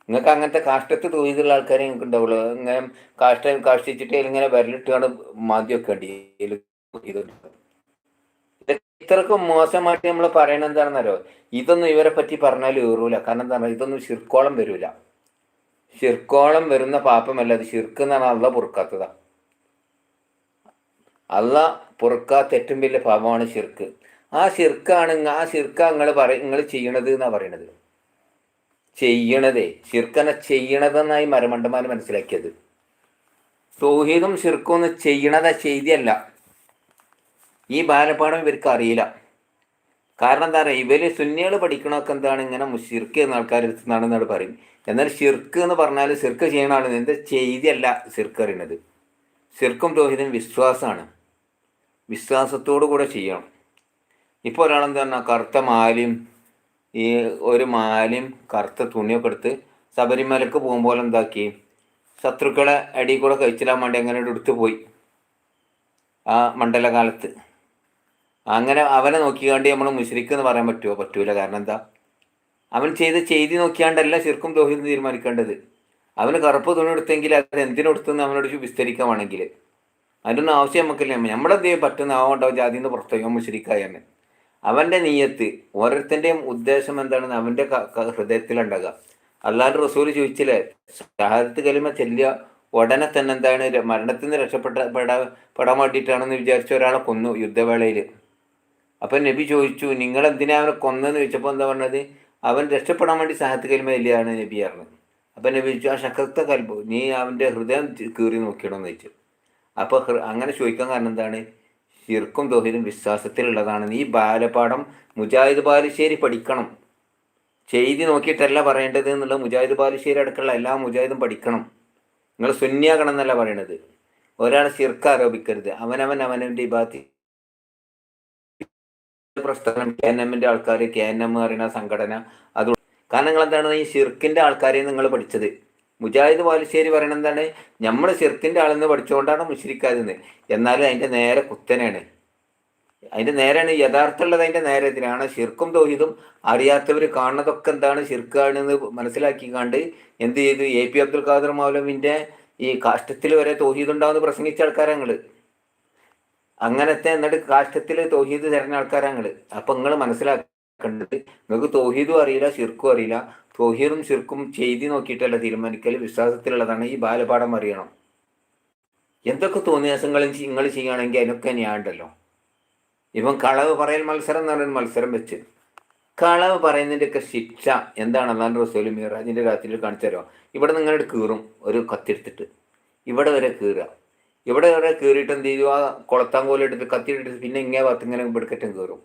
നിങ്ങൾക്ക് അങ്ങനത്തെ കാഷ്ടത്ത് തോന്നിയിട്ടുള്ള ആൾക്കാരെ നിങ്ങൾക്ക് ഉണ്ടാവുള്ളൂ. ഇങ്ങനെ കാഷ്ടം കാഷ്ടിച്ചിട്ട് ഇങ്ങനെ വിരലിട്ടാണ് മാദ്യമൊക്കെ വെക്കേണ്ടി ഇത്രക്കും മോശമായിട്ട് നമ്മൾ പറയണത് എന്താണെന്നറിയോ? ഇതൊന്നും ഇവരെ പറ്റി പറഞ്ഞാൽ ഏറൂല. കാരണം എന്താ പറയുക? ഇതൊന്നും ശിർക്കോളം വരൂല. ശിർക്കോളം വരുന്ന പാപമല്ല. അത് ശിർക്ക് എന്നാണ് അള്ള പൊറുക്കാത്തതാ. അള്ള പൊറുക്കാത്ത ഏറ്റവും വലിയ പാപമാണ് ശിർക്ക്. ആ ശിർക്കാണ് ആ ശിർക്ക നിങ്ങൾ പറ നിങ്ങൾ ചെയ്യണത് എന്നാ പറയണത്? ചെയ്യണതേ ശിർക്കനെ ചെയ്യണതെന്നായി മരമണ്ടന്മാർ മനസ്സിലാക്കിയത്. സൗഹീദും ഒന്ന് ചെയ്യണത ചെയ്തിയല്ല. ഈ ബാലപാഠം ഇവർക്ക് അറിയില്ല. കാരണം എന്താ പറയുക ഇവർ സുന്നികൾ പഠിക്കണമൊക്കെ എന്താണ്? ഇങ്ങനെ ഷിർക്ക് എന്ന ആൾക്കാർ എടുത്തുന്നാണെന്നാണ് പറയും. എന്നാൽ ഷിർക്ക് എന്ന് പറഞ്ഞാൽ ഷിർക്ക് ചെയ്യണ ആൾ എന്താ ചെയ്തിയല്ല ഷിർക്ക് അറിയണത് ഷിർക്കും രോഹിതും വിശ്വാസമാണ് വിശ്വാസത്തോടു കൂടെ ചെയ്യണം. ഇപ്പോൾ ഒരാളെന്താ പറഞ്ഞാൽ കറുത്ത മാലയും ഈ ഒരു മാലയും കറുത്ത തുണിയൊക്കെ എടുത്ത് ശബരിമലക്ക് പോകുമ്പോൾ എന്താക്കി? ശത്രുക്കളെ അടി കൂടെ കഴിച്ചിടാൻ വേണ്ടി അങ്ങനെ എടുത്തു പോയി. ആ മണ്ഡലകാലത്ത്. അങ്ങനെ അവനെ നോക്കിക്കാണ്ട് നമ്മൾ മുസ്ലിക്ക് എന്ന് പറയാൻ പറ്റുമോ പറ്റൂല. കാരണം എന്താ? അവൻ ചെയ്ത് ചെയ്തി നോക്കിയാണ്ടല്ല ശിർക്കും ദോഹിന്ന് തീരുമാനിക്കേണ്ടത്. അവന് കറുപ്പ് തുണി എടുത്തെങ്കിൽ അത് എന്തിനെടുത്തെന്ന് അവനോട് വിസ്തരിക്കാൻ വേണമെങ്കിൽ അതിനൊന്നും ആവശ്യം നമുക്കില്ല. നമ്മളെന്ത് ചെയ്യും? പറ്റുന്ന ആവുണ്ടാവും ജാതി എന്ന് പുറത്തേക്ക്? തന്നെ അവന്റെ നീയത്ത് ഓരോരുത്തന്റെയും ഉദ്ദേശം എന്താണെന്ന് അവന്റെ ഹൃദയത്തിലുണ്ടാകുക അല്ലാണ്ട് റസൂൽ ചോദിച്ചില്ലേ ഷഹാദത്ത് കലിമ ചെല്ലുക ഉടനെ തന്നെ എന്താണ് മരണത്തിൽ നിന്ന് രക്ഷപ്പെട്ട പെടാ പെടാൻ വേണ്ടിയിട്ടാണെന്ന് വിചാരിച്ച ഒരാളെ കൊന്നു യുദ്ധവേളയിൽ അപ്പം നബി ചോദിച്ചു നിങ്ങൾ എന്തിനാ അവനെ കൊന്നെന്ന് ചോദിച്ചപ്പോൾ എന്താ പറഞ്ഞത്? അവൻ രക്ഷപ്പെടാൻ വേണ്ടി സഹത്ത് കലിമ ഇല്ലയാണ് നബി പറഞ്ഞത്. അപ്പം നബി ചോദിച്ചു ആ ശക്ത കൽബു നീ അവന്റെ ഹൃദയം കീറി നോക്കിയണമെന്ന് ചോദിച്ചു. അപ്പോൾ അങ്ങനെ ചോദിക്കാൻ കാരണം എന്താണ്? ശിർക്കും ദോഹിലും വിശ്വാസത്തിലുള്ളതാണ്. ഈ ബാലപാഠം മുജാഹിദ് ബാലുശ്ശേരി പഠിക്കണം. ചെയ്തി നോക്കിയിട്ടല്ല പറയേണ്ടത് എന്നുള്ള മുജാഹിദ് ബാലുശ്ശേരി അടക്കമുള്ള എല്ലാ മുജാഹിദും പഠിക്കണം. നിങ്ങൾ സുന്യാകണം എന്നല്ല പറയണത്. ഒരാൾ ശിർക്ക് ആരോപിക്കരുത്. അവനവൻ അവനവന്റെ ഇബാത്തി പ്രസ്ഥാനം കെ എൻ എമ്മിന്റെ ആൾക്കാർ കെ എൻ എം പറയുന്ന സംഘടന അത് കാരണം നിങ്ങൾ എന്താണ് ഈ ഷിർക്കിന്റെ ആൾക്കാരെ നിങ്ങൾ പഠിച്ചത്. മുജാഹിദ് ബാലുശ്ശേരി പറയുന്നത് എന്താണ്? നമ്മൾ ചെറുത്തിന്റെ ആളെന്ന് പഠിച്ചുകൊണ്ടാണ് മുഷരിക്കാതെന്ന് എന്നാലും അതിന്റെ നേരെ കുത്തനെയാണ്. അതിന്റെ നേരെയാണ് യഥാർത്ഥമുള്ളത് അതിന്റെ നേരെ എതിരാണ് ശിർക്കും തോഹിതും അറിയാത്തവർ കാണുന്നതൊക്കെ എന്താണ്? ശിർക്കാണെന്ന് മനസ്സിലാക്കി കണ്ട് എന്ത് ചെയ്തു? എ പി അബ്ദുൽ ഖാദർ മൗലവിന്റെ ഈ കാഷ്ടത്തിൽ വരെ തോഹീദ് ഉണ്ടാവുന്ന പ്രസംഗിച്ച ആൾക്കാരങ്ങൾ അങ്ങനത്തെ എന്നിട്ട് കാഷ്ടത്തിൽ തോഹീദ് തരുന്ന ആൾക്കാരങ്ങൾ അപ്പം നിങ്ങൾ മനസ്സിലാക്കേണ്ടത് നിങ്ങൾക്ക് തോഹീദും അറിയില്ല ശിർക്കും അറിയില്ല. തോഹീദും ശിർക്കും ചെയ്തി നോക്കിയിട്ടല്ല തീരുമാനിക്കൽ വിശ്വാസത്തിലുള്ളതാണ് ഈ ബാലപാഠം അറിയണം. എന്തൊക്കെ തോന്നിയാസങ്ങൾ നിങ്ങൾ ചെയ്യുകയാണെങ്കിൽ അതിനൊക്കെ ന്യായമുണ്ടല്ലോ ഇവൻ കളവ് പറയൽ മത്സരം എന്ന് പറയുന്ന മത്സരം വെച്ച്. കളവ് പറയുന്നതിന്റെയൊക്കെ ശിക്ഷ എന്താണ് അല്ലാണ്ട് റസൂൽ മീറാജിന്റെ രാത്രിയിൽ കാണിച്ചു തരുമോ? ഇവിടെ നിങ്ങളുടെ കീറും ഒരു കത്തിയെടുത്തിട്ട്. ഇവിടെ വരെ കീറുക. ഇവിടെ വരെ കീറിയിട്ട് എന്ത് ചെയ്തു ആ പോലെ എടുത്ത് കത്തിയെടുത്ത് പിന്നെ ഇങ്ങനെ പത്തിങ്ങനെ ഇവിടക്കറ്റം കീറും.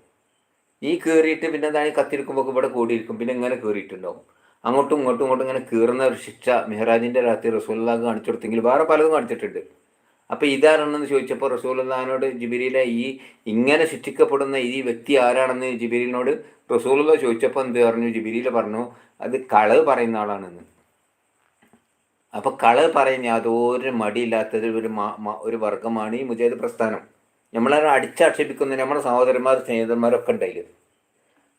ഈ കീറിയിട്ട് പിന്നെ എന്താണ് ഈ കത്തിയെടുക്കുമ്പോൾ ഇവിടെ കൂടിയിരിക്കും പിന്നെ ഇങ്ങനെ കീറിയിട്ടുണ്ടാവും. അങ്ങോട്ടും ഇങ്ങോട്ടും ഇങ്ങോട്ടും ഇങ്ങനെ കീറുന്ന ഒരു ശിക്ഷ മെഹ്റാജിന്റെ രാത്രി റസൂല്ലാക്ക് കാണിച്ചു കൊടുത്തെങ്കിൽ വേറെ പലതും കാണിച്ചിട്ടുണ്ട്. അപ്പോൾ ഇതാരാണെന്ന് ചോദിച്ചപ്പോൾ റസൂലുള്ളഹാനോട് ജിബിരിയിലെ ഈ ഇങ്ങനെ ശിക്ഷിക്കപ്പെടുന്ന ഈ വ്യക്തി ആരാണെന്ന് ജിബിരിലിനോട് റസൂലുള്ള ചോദിച്ചപ്പോൾ എന്ത് പറഞ്ഞു? ജിബിരിയിൽ പറഞ്ഞു അത് കളവ് പറയുന്ന ആളാണെന്ന്. അപ്പോൾ കളവ് പറയുന്ന യാതൊരു മടിയില്ലാത്തത് ഒരു ഒരു വർഗമാണ് ഈ മുജാഹിദ് പ്രസ്ഥാനം. നമ്മളെ അടിച്ചാക്ഷേപിക്കുന്ന നമ്മുടെ സഹോദരന്മാർ സ്നേഹിതന്മാരൊക്കെ ഉണ്ടായില്ല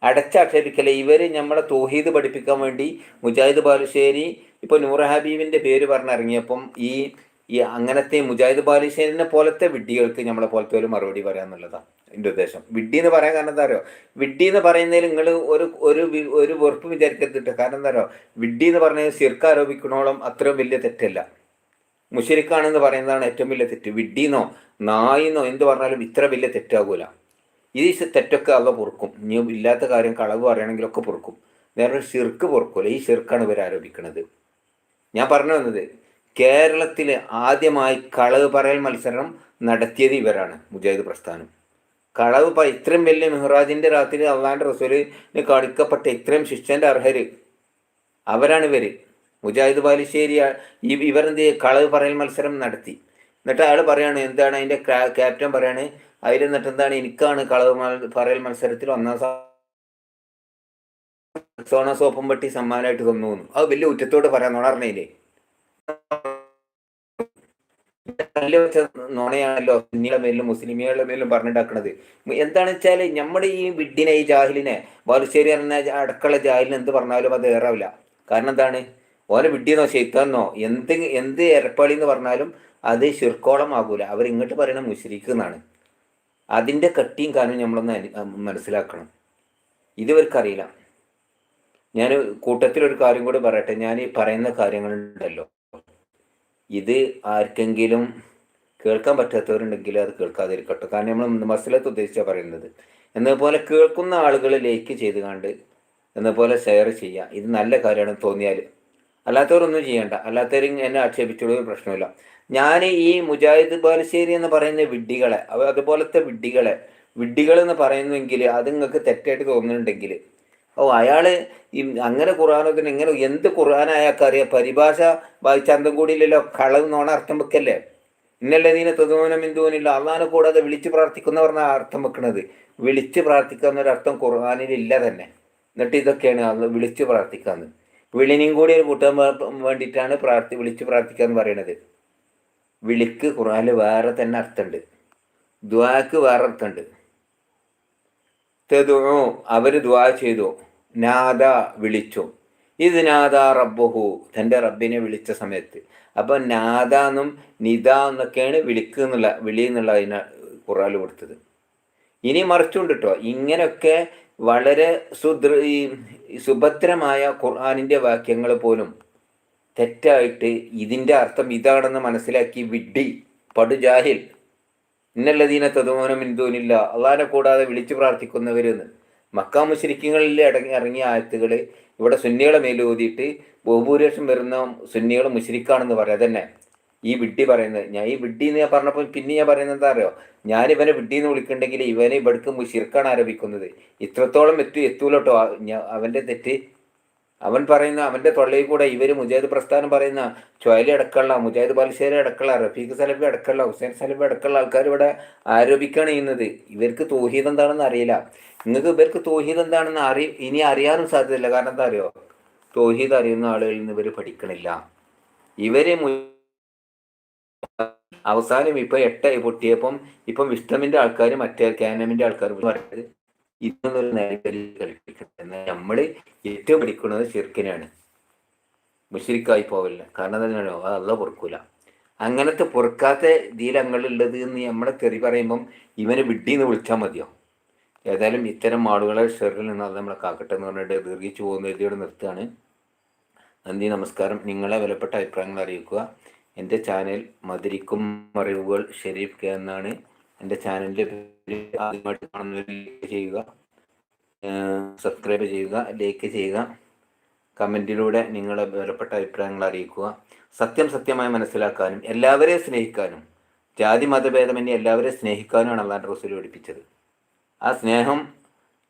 അടച്ചാക്ഷേപിക്കല ഇവർ നമ്മളെ തോഹീദ് പഠിപ്പിക്കാൻ വേണ്ടി മുജാഹിദ് ബാലുശ്ശേരി ഇപ്പോൾ നൂർ ഹബീബിന്റെ പേര് പറഞ്ഞിറങ്ങിയപ്പം ഈ ഈ അങ്ങനത്തെ മുജാഹിദ് ബാലുശ്ശേരിനെ പോലത്തെ വിഡ്ഢികൾക്ക് നമ്മളെ പോലത്തെ ഒരു മറുപടി പറയാന്നുള്ളതാണ് എന്റെ ഉദ്ദേശം. വിഡ്ഢി എന്ന് പറയാൻ കാരണം എന്താ അറിയോ വിഡ്ഢി എന്ന് പറയുന്നതിൽ നിങ്ങൾ ഒരു ഒരു ഒരു വെറുപ്പ് വിചാരിക്കരുതിട്ട് കാരണം എന്താ അറിയോ വിഡ്ഢി എന്ന് പറഞ്ഞാൽ സിർക്ക് ആരോപിക്കണോളം അത്രയും വലിയ തെറ്റല്ല. മുഷരിക്കാണെന്ന് പറയുന്നതാണ് ഏറ്റവും വലിയ തെറ്റ്. വിഡ്ഡിന്നോ നായിന്നോ എന്ത് പറഞ്ഞാലും ഇത്ര വലിയ തെറ്റാകൂല. ഈ തെറ്റൊക്കെ അവ പൊറുക്കും. ഇനി ഇല്ലാത്ത കാര്യം കളവ് പറയുകയാണെങ്കിലൊക്കെ പൊറുക്കും. നേരെ ഷിർക്ക് പൊറുക്കൂല. ഈ ഷിർക്കാണ് ഇവർ ആരോപിക്കുന്നത് ഞാൻ പറഞ്ഞു വന്നത് കേരളത്തിൽ ആദ്യമായി കളവ് പറയൽ മത്സരം നടത്തിയത് ഇവരാണ് മുജാഹിദ് പ്രസ്ഥാനം. കളവ് ഇത്രയും വലിയ മെഹ്റാജിന്റെ രാത്രി അള്ളാന്റെ റസൂലിന് കാണിക്കപ്പെട്ട ഇത്രയും അർഹര് അവരാണ് ഇവർ മുജാഹിദ് ബാലുശ്ശേരി ഇവരെന്ത് കളവ് പറയൽ മത്സരം നടത്തി. എന്നിട്ട് അയാൾ പറയാണ് എന്താണ് അതിന്റെ ക്യാപ്റ്റൻ പറയാണ് അതിൽ എന്നിട്ട് എന്താണ് എനിക്കാണ് കളവ് പറയൽ മത്സരത്തിൽ ഒന്നാം സോണ സോപ്പും പെട്ടി സമ്മാനമായിട്ട് തന്നു അത് വലിയ ഉറ്റത്തോട് പറയാൻ നോണറിഞ്ഞില്ലേ വെച്ച നുണയാണല്ലോ സുന്നിയുടെ മേലും മുസ്ലിമികളുടെ മേലും പറഞ്ഞിട്ടാക്കണത് എന്താണെന്ന് വെച്ചാൽ നമ്മുടെ ഈ വിഡിനെ ഈ ജാഹിലിനെ ബാലുശ്ശേരി എന്ന അടക്കമുള്ള ജാഹിലിന് എന്ത് പറഞ്ഞാലും അത് ഏറാവില്ല. കാരണം എന്താണ്? ഓനെ വിഡ്ഡിയെന്നോ ശൈത്താന്നോ എന്ത് എന്ത് എരപ്പാളി എന്ന് പറഞ്ഞാലും അത് ശിർക്കോളം ആകൂല അവരിങ്ങോട്ട് പറയണ മുശ്രിക്ക് എന്നാണ് അതിന്റെ കട്ടിയും കാരണം നമ്മളൊന്ന് മനസ്സിലാക്കണം. ഇതുവർക്കറിയില്ല ഞാൻ കൂട്ടത്തിലൊരു കാര്യം കൂടി പറയട്ടെ. ഞാൻ ഈ പറയുന്ന കാര്യങ്ങളുണ്ടല്ലോ. ഇത് ആർക്കെങ്കിലും കേൾക്കാൻ പറ്റാത്തവരുണ്ടെങ്കിൽ അത് കേൾക്കാതിരിക്കട്ടെ. കാരണം നമ്മൾ മസിലത്ത് ഉദ്ദേശിച്ചാണ് പറയുന്നത്. എന്നതുപോലെ കേൾക്കുന്ന ആളുകൾ ലൈക്ക് ചെയ്ത് കണ്ട് എന്നതുപോലെ ഷെയർ ചെയ്യുക ഇത് നല്ല കാര്യമാണ് തോന്നിയാൽ അല്ലാത്തവരൊന്നും ചെയ്യണ്ട. അല്ലാത്തവർ എന്നെ ആക്ഷേപിച്ചുള്ള പ്രശ്നമില്ല ഞാൻ ഈ മുജാഹിദ് ബാലുശ്ശേരി എന്ന് പറയുന്ന വിഡ്ഢികളെ അതുപോലത്തെ വിഡ്ഢികളെ വിഡ്ഢികൾ എന്ന് പറയുന്നുവെങ്കിൽ അത് നിങ്ങൾക്ക് തെറ്റായിട്ട് തോന്നുന്നുണ്ടെങ്കിൽ ഓ അയാൾ ഈ അങ്ങനെ ഖുർആാനത്തിന് ഇങ്ങനെ എന്ത് ഖുർആാനായാൾക്ക് അറിയാം. പരിഭാഷ വായിച്ചന്തം കൂടിയില്ലല്ലോ കളവ് നോണ അർത്ഥം വെക്കല്ലേ? ഇന്നല്ലതീനെ തതുമോനം എന്തോന്നില്ല അള്ളഹാനെ കൂടാതെ വിളിച്ച് പ്രാർത്ഥിക്കുന്നവർ അർത്ഥം വെക്കുന്നത് വിളിച്ച് പ്രാർത്ഥിക്കാന്നൊരർത്ഥം ഖുർആാനിൽ ഇല്ല തന്നെ. എന്നിട്ട് ഇതൊക്കെയാണ് വിളിച്ച് പ്രാർത്ഥിക്കാന്ന്. വിളിനും കൂടി ഒരു കൂട്ടാൻ വേണ്ടിയിട്ടാണ് പ്രാർത്ഥി വിളിച്ച് പ്രാർത്ഥിക്കുക എന്ന് പറയണത്. വിളിക്ക് ഖുർആനിൽ വേറെ തന്നെ അർത്ഥമുണ്ട് ദ്വാക്ക് വേറെ അർത്ഥമുണ്ട് തെതുണോ അവർ ദ്വാ ചെയ്തു. നാദ വിളിച്ചു. ഇത് നാദ റബ്ബുഹു. തന്റെ റബ്ബിനെ വിളിച്ച സമയത്ത്. അപ്പം നാദ എന്നും നിദ എന്നൊക്കെയാണ് വിളിക്ക് എന്നുള്ള വിളി എന്നുള്ള അതിന് ഖുറാൽ കൊടുത്തത്. ഇനി മറിച്ചുകൊണ്ട് കേട്ടോ ഇങ്ങനെയൊക്കെ വളരെ സുദൃ ഈ സുഭദ്രമായ ഖുർആാനിന്റെ വാക്യങ്ങൾ പോലും തെറ്റായിട്ട് ഇതിന്റെ അർത്ഥം ഇതാണെന്ന് മനസ്സിലാക്കി വിഡ്ഢി പടുജാഹിൽ ഇന്നല്ലതീന തതുമോനം എന്തോന്നില്ല അള്ളാഹിനെ കൂടാതെ വിളിച്ചു പ്രാർത്ഥിക്കുന്നവരെന്ന്. മക്ക മുശരിക്കങ്ങളിൽ അടങ്ങി ഇറങ്ങിയ ആയത്തുകൾ ഇവിടെ സുന്നികളെ മേലോതിയിട്ട് ബഹുഭൂരിപക്ഷം വരുന്ന സുന്നികൾ മുശരിക്കാണെന്ന് പറയാം. അതന്നെ. ഈ വിഡ്ഡി പറയുന്നത് ഞാൻ ഈ വിഡ്ഢി എന്ന് ഞാൻ പറഞ്ഞപ്പോൾ പിന്നെ ഞാൻ പറയുന്നത് എന്താ അറിയോ? ഞാൻ ഇവനെ എന്ന് വിളിക്കണ്ടെങ്കിൽ ഇവനെ ഇവിടേക്ക് ശിർക്കാണ് ആരോപിക്കുന്നത് ഇത്രത്തോളം എത്തു എത്തൂലോട്ടോ അവന്റെ തെറ്റ്. അവൻ പറയുന്ന അവന്റെ തൊള്ളയിൽ കൂടെ ഇവർ മുജാഹിദ് പ്രസ്ഥാനം പറയുന്ന ചുവലി അടക്കമുള്ള മുജാഹിദ് ബാലുശ്ശേരി അടക്കമുള്ള റഫീഖ് സലഫി അടക്കമുള്ള ഹുസൈൻ സലഫി അടക്കമുള്ള ആൾക്കാർ ഇവിടെ ആരോപിക്കുകയാണ് ചെയ്യുന്നത്. ഇവർക്ക് തോഹീദ് എന്താണെന്ന് അറിയില്ല. നിങ്ങൾക്ക് ഇവർക്ക് തോഹീദ് എന്താണെന്ന് അറി ഇനി അറിയാനും സാധ്യതയില്ല. കാരണം എന്താ അറിയോ? തോഹീദ് അറിയുന്ന ആളുകളിൽ നിന്ന് ഇവർ പഠിക്കണില്ല. ഇവർ അവസാനം ഇപ്പൊ എട്ടായി പൊട്ടിയപ്പം ഇപ്പം വിഷ്ടമിന്റെ ആൾക്കാർ മറ്റേ കാനമിന്റെ ആൾക്കാർ പറയുന്നത് ഇതൊന്നൊരു നേരം കളിപ്പിക്കുന്നത് നമ്മൾ ഏറ്റവും പഠിക്കുന്നത് ചെറുക്കിനാണ്. മുഷിരിക്കായി പോവില്ല കാരണം എന്താണോ അത് അല്ല പൊറുക്കൂല. അങ്ങനത്തെ പൊറുക്കാത്ത ഇതിലങ്ങളുള്ളത് എന്ന് നമ്മളെ തെറി പറയുമ്പം ഇവനെ വിഡ്ഡിന്ന് വിളിച്ചാൽ മതിയോ? ഏതായാലും ഇത്തരം ആളുകളെ ഷെറിൽ നിന്ന് അത് നമ്മളെ കാക്കട്ടെ എന്ന് പറഞ്ഞിട്ട് ദീർഘിച്ചു പോകുന്ന ഇതിയോട് നിർത്തുകയാണ്. നന്ദി നമസ്കാരം. നിങ്ങളെ വിലപ്പെട്ട അഭിപ്രായങ്ങൾ അറിയിക്കുക. എന്റെ ചാനൽ മധുരിക്കും അറിവുകൾ ഷെരീഫ് കെ എന്നാണ്. എന്റെ ചാനലിന്റെ പേര് ആദ്യമായിട്ട് കാണുന്നവർ ചെയ്യുക സബ്സ്ക്രൈബ് ചെയ്യുക ലൈക്ക് ചെയ്യുക. കമന്റിലൂടെ നിങ്ങളുടെ വിലപ്പെട്ട അഭിപ്രായങ്ങൾ അറിയിക്കുക. സത്യം സത്യമായി മനസ്സിലാക്കാനും എല്ലാവരെയും സ്നേഹിക്കാനും ജാതി മതഭേദമന്യേ എല്ലാവരെയും സ്നേഹിക്കാനുമാണ് അള്ളാന്റെ റസൂൽ പഠിപ്പിച്ചത്. ആ സ്നേഹം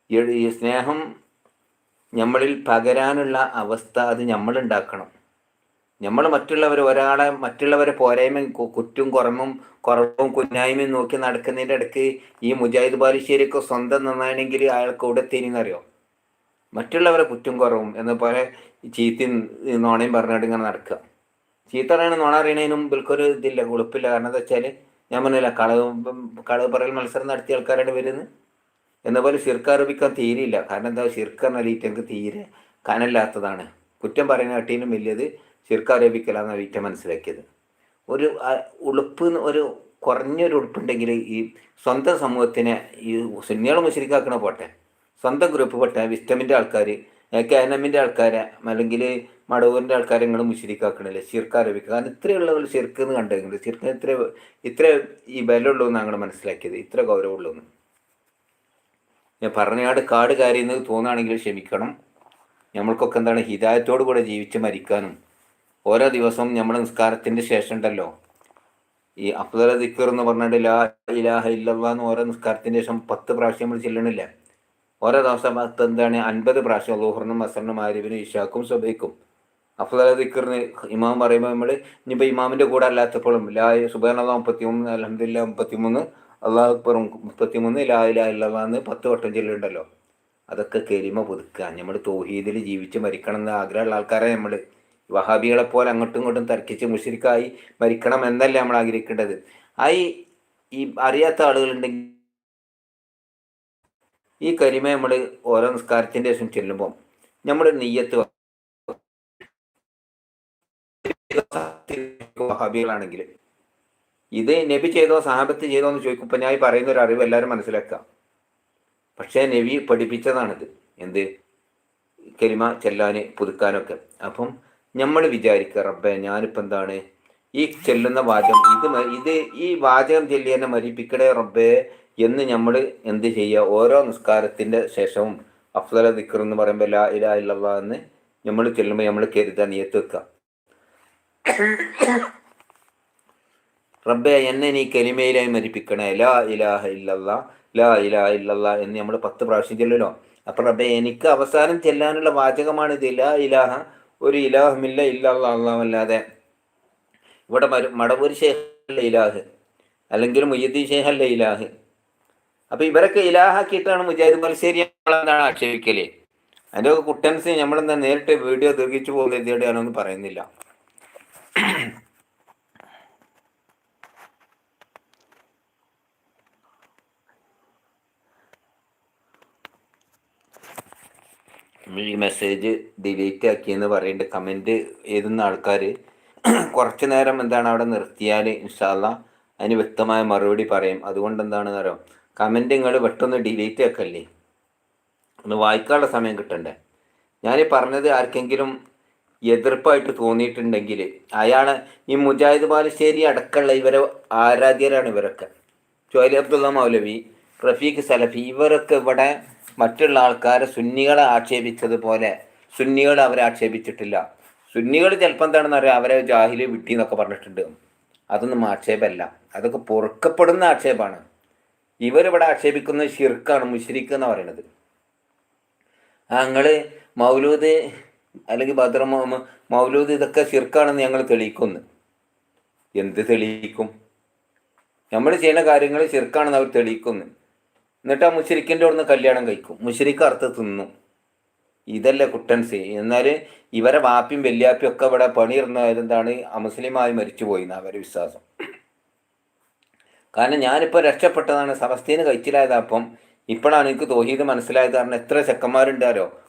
ഈ സ്നേഹം നമ്മളിൽ പകരാനുള്ള അവസ്ഥ അത് നമ്മൾ ഉണ്ടാക്കണം. നമ്മൾ മറ്റുള്ളവർ ഒരാളെ മറ്റുള്ളവരെ പോരായ്മയും കുറ്റും കുറമും കുറവും കുന്നായ്മയും നോക്കി നടക്കുന്നതിന്റെ ഇടയ്ക്ക് ഈ മുജാഹിദ് ബാലുശ്ശേരിക്ക് സ്വന്തം നന്നാണെങ്കിൽ അയാൾക്ക് ഇവിടെ തിരിഞ്ഞറിയോ മറ്റുള്ളവരെ കുറ്റും കുറവും എന്നപോലെ പോലെ ചീത്തയും നോണയും പറഞ്ഞിട്ട് ഇങ്ങനെ നടക്കുക. ചീത്ത അറിയണ നോണ അറിയണതിനും ബിൽക്കൊരു ഇതില്ല കുളിപ്പില്ല കാരണം എന്താ വെച്ചാൽ ഞാൻ പറഞ്ഞില്ല കളവ് കളവ് പറയൽ മത്സരം നടത്തിയ ആൾക്കാരാണ് വരുന്നത് എന്ന പോലെ ശിർക്ക് ആരോപിക്കാൻ തീരെയില്ല. കാരണം എന്താ ശിർക്ക പറഞ്ഞാൽ ഈറ്റങ്ങൾക്ക് തീരെ കനല്ലാത്തതാണ്. കുറ്റം പറയുന്ന കട്ടീനും വലിയത് ശിർക്ക് ആരോപിക്കലാന്ന് വിറ്റ മനസ്സിലാക്കിയത്. ഒരു ഉളുപ്പ് ഒരു കുറഞ്ഞൊരു ഉടുപ്പുണ്ടെങ്കിൽ ഈ സ്വന്തം സമൂഹത്തിനെ ഈ സുന്നികൾ മുശരിക്കാക്കണ പോട്ടെ. സ്വന്തം ഗ്രൂപ്പ് പെട്ട വിസ്റ്റമിന്റെ ആൾക്കാർ കെ എൻ എമ്മിന്റെ ആൾക്കാരെ അല്ലെങ്കിൽ മടവൂരിന്റെ ആൾക്കാരെ നിങ്ങൾ മുശരിക്കാക്കണില്ല ശിർക്ക് ആരോപിക്കുക കാരണം ഇത്രയുള്ളവർ ശിർക്ക് എന്ന് കണ്ടെങ്കിൽ ശിർക്ക് ഇത്ര ഇത്ര ഈ ബലമുള്ളൂ എന്ന് ഞങ്ങൾ മനസ്സിലാക്കിയത്. ഇത്ര ഗൗരവമുള്ളൂ എന്ന് ഞാൻ പറഞ്ഞാട് കാട് കാര്യമെന്ന് തോന്നുകയാണെങ്കിൽ ക്ഷമിക്കണം. നമ്മൾക്കൊക്കെ എന്താണ് ഹിതായത്തോടു കൂടെ ജീവിച്ച് മരിക്കാനും ഓരോ ദിവസവും നമ്മുടെ നിസ്കാരത്തിന്റെ ശേഷം ഉണ്ടല്ലോ ഈ അഫ്ദല ദിക്കർ എന്ന് പറഞ്ഞിട്ട് ലാ ഇലാഹ ഇല്ലല്ലാ എന്ന് ഓരോ നിസ്കാരത്തിന്റെ ശേഷം പത്ത് പ്രാവശ്യം നമ്മൾ ചെല്ലണില്ല? ഓരോ ദിവസം എന്താണ്? അൻപത് പ്രാവശ്യം ലോഹറിനും അസറിനും ആരിബിനും ഇഷാക്കും സുബൈക്കും അഫ്ദല ദിക്കറിന് ഇമാം പറയുമ്പോൾ നമ്മൾ ഇനിയിപ്പോൾ ഇമാമിന്റെ കൂടെ അല്ലാത്തപ്പോഴും ലാ സുബാന മുപ്പത്തി മൂന്ന് അലഹമില്ല മുപ്പത്തി മൂന്ന് അള്ളാഹു അക്ബർ മുപ്പത്തിമൂന്ന് ലാ ഇലാ ഇല്ലെന്ന് പത്ത് വട്ടം ചെല്ലുണ്ടല്ലോ അതൊക്കെ കരിമ പുതുക്കുക. നമ്മൾ തോഹീദിൽ ജീവിച്ച് മരിക്കണം എന്ന് ആഗ്രഹമുള്ള ആൾക്കാരെ നമ്മൾ. വഹാബികളെ പോലെ അങ്ങോട്ടും ഇങ്ങോട്ടും തർക്കിച്ച് മുഷിരിക്കായി മരിക്കണം എന്നല്ല നമ്മൾ ആഗ്രഹിക്കേണ്ടത്. ആയി ഈ അറിയാത്ത ആളുകളുണ്ടെങ്കിൽ ഈ കരിമ നമ്മൾ ഓരോ നിസ്കാരത്തിന്റെ ശേഷം ചെല്ലുമ്പോൾ നമ്മുടെ നെയ്യത്ത് വഹാബികളാണെങ്കിൽ ഇത് നബി ചെയ്തോ സഹാബത്ത് ചെയ്തോ എന്ന് ചോദിക്കുമ്പോൾ ഞാൻ പറയുന്ന ഒരു അറിവ് എല്ലാവരും മനസ്സിലാക്കാം പക്ഷേ നബി പഠിപ്പിച്ചതാണിത്. എന്ത്? കരിമ ചെല്ലാൻ പുതുക്കാനൊക്കെ. അപ്പം നമ്മൾ വിചാരിക്കുക റബ്ബെ ഞാനിപ്പോൾ എന്താണ്? ഈ ചെല്ലുന്ന വാചകം ഇത് ഇത് ഈ വാചകം ചൊല്ലി എന്നെ മരിപ്പിക്കണേ റബ്ബെ എന്ന് നമ്മൾ എന്ത് ചെയ്യുക? ഓരോ നിസ്കാരത്തിന്റെ ശേഷവും അഫ്സല ദിക്കർ എന്ന് പറയുമ്പോൾ ലാ ഇലാ ഇല്ലല്ലാ എന്ന് നമ്മൾ ചെല്ലുമ്പോൾ നമ്മൾ കരുതാൻ നീയത്ത് വെക്കുക. റബ്ബെ എന്നെ നീ കലിമയിലായി മരിപ്പിക്കണേ. ലാ ഇലാഹ ഇല്ലല്ല ലാ ഇലാ ഇല്ലല്ലാ എന്ന് നമ്മൾ പത്ത് പ്രാവശ്യം ചെല്ലുമല്ലോ. അപ്പം റബ്ബെ എനിക്ക് അവസാനം ചെല്ലാനുള്ള വാചകമാണ് ഇത് ലാ ഇലാഹ ഒരു ഇലാഹുമില്ല ഇല്ല അല്ലാതെ ഇവിടെ മരു മടവൂർ ഷേഖല്ല ഇലാഹ് അല്ലെങ്കിൽ മുയ്യദ്ദീൻ ഷേഖല്ല ഇലാഹ്. അപ്പൊ ഇവരൊക്കെ ഇലാഹാക്കിയിട്ടാണ് മുജാഹിദ് മത്സരി നമ്മളെന്താണ് ആക്ഷേപിക്കൽ? അതിന്റെ കുട്ടൻസ് നമ്മളെന്താ നേരിട്ട് വീഡിയോ ദീർഘിച്ചു പോകുന്നത് ഞാനൊന്നും പറയുന്നില്ല. ഈ മെസ്സേജ് ഡിലീറ്റ് ആക്കിയെന്ന് പറയുന്നുണ്ട് കമന്റ് എഴുതുന്ന ആൾക്കാർ കുറച്ച് നേരം എന്താണ് അവിടെ നിർത്തിയാൽ ഇൻഷാല്ല അതിന് വ്യക്തമായ മറുപടി പറയും. അതുകൊണ്ട് എന്താണെന്ന് അറിയാം? കമന്റ് നിങ്ങൾ പെട്ടെന്ന് ഡിലീറ്റ് ആക്കല്ലേ? ഒന്ന് വായിക്കാനുള്ള സമയം കിട്ടണ്ടേ? ഞാൻ പറഞ്ഞത് ആർക്കെങ്കിലും എതിർപ്പായിട്ട് തോന്നിയിട്ടുണ്ടെങ്കിൽ അയാൾ ഈ മുജാഹിദ് ബാലുശ്ശേരി അടക്കമുള്ള ഇവരെ ആരാധ്യരാണ് ഇവരൊക്കെ? ചോലി അബ്ദുള്ള മൗലവി റഫീഖ് സലഫി ഇവരൊക്കെ ഇവിടെ മറ്റുള്ള ആൾക്കാരെ സുന്നികളെ ആക്ഷേപിച്ചതുപോലെ സുന്നികൾ അവരെ ആക്ഷേപിച്ചിട്ടില്ല. സുന്നികൾ ചിലപ്പോൾ എന്താണെന്ന് അറിയാം? അവരെ ജാഹിൽ വിട്ടി എന്നൊക്കെ പറഞ്ഞിട്ടുണ്ട്. അതൊന്നും ആക്ഷേപമല്ല. അതൊക്കെ പൊറുക്കപ്പെടുന്ന ആക്ഷേപമാണ്. ഇവരിവിടെ ആക്ഷേപിക്കുന്ന ഷിർക്കാണ് മുഷിരിക്ക് എന്ന് പറയുന്നത് ഞങ്ങൾ മൗലൂദ് അല്ലെങ്കിൽ ഭദ്ര മൗ- മൗലൂദ് ഇതൊക്കെ ഷിർക്കാണെന്ന് ഞങ്ങൾ തെളിയിക്കുന്നു. എന്ത് തെളിയിക്കും? നമ്മൾ ചെയ്യുന്ന കാര്യങ്ങൾ ചെറുക്കാണെന്ന് അവർ തെളിയിക്കുന്നു. എന്നിട്ട് ആ മുഷരിക്കിന്റെ അവിടുന്ന് കല്യാണം കഴിക്കും. മുഷരിക്ക് അറുത്ത് തിന്നും. ഇതല്ലേ കുട്ടൻസി എന്നാൽ ഇവരെ വാപ്പിയും വെല്ലിയാപ്പിയും ഒക്കെ ഇവിടെ പണിയിരുന്നതെന്താണ് അമുസ്ലിമായി മരിച്ചുപോയി എന്നാണ് അവരുടെ വിശ്വാസം. കാരണം ഞാനിപ്പോൾ രക്ഷപ്പെട്ടതാണ്. സമസ്തീന് കഴിച്ചിലായത് അപ്പം. ഇപ്പോഴാണ് എനിക്ക് തോഹീദ് മനസ്സിലായത് കാരണം എത്ര ചെക്കന്മാരുണ്ടാരോ?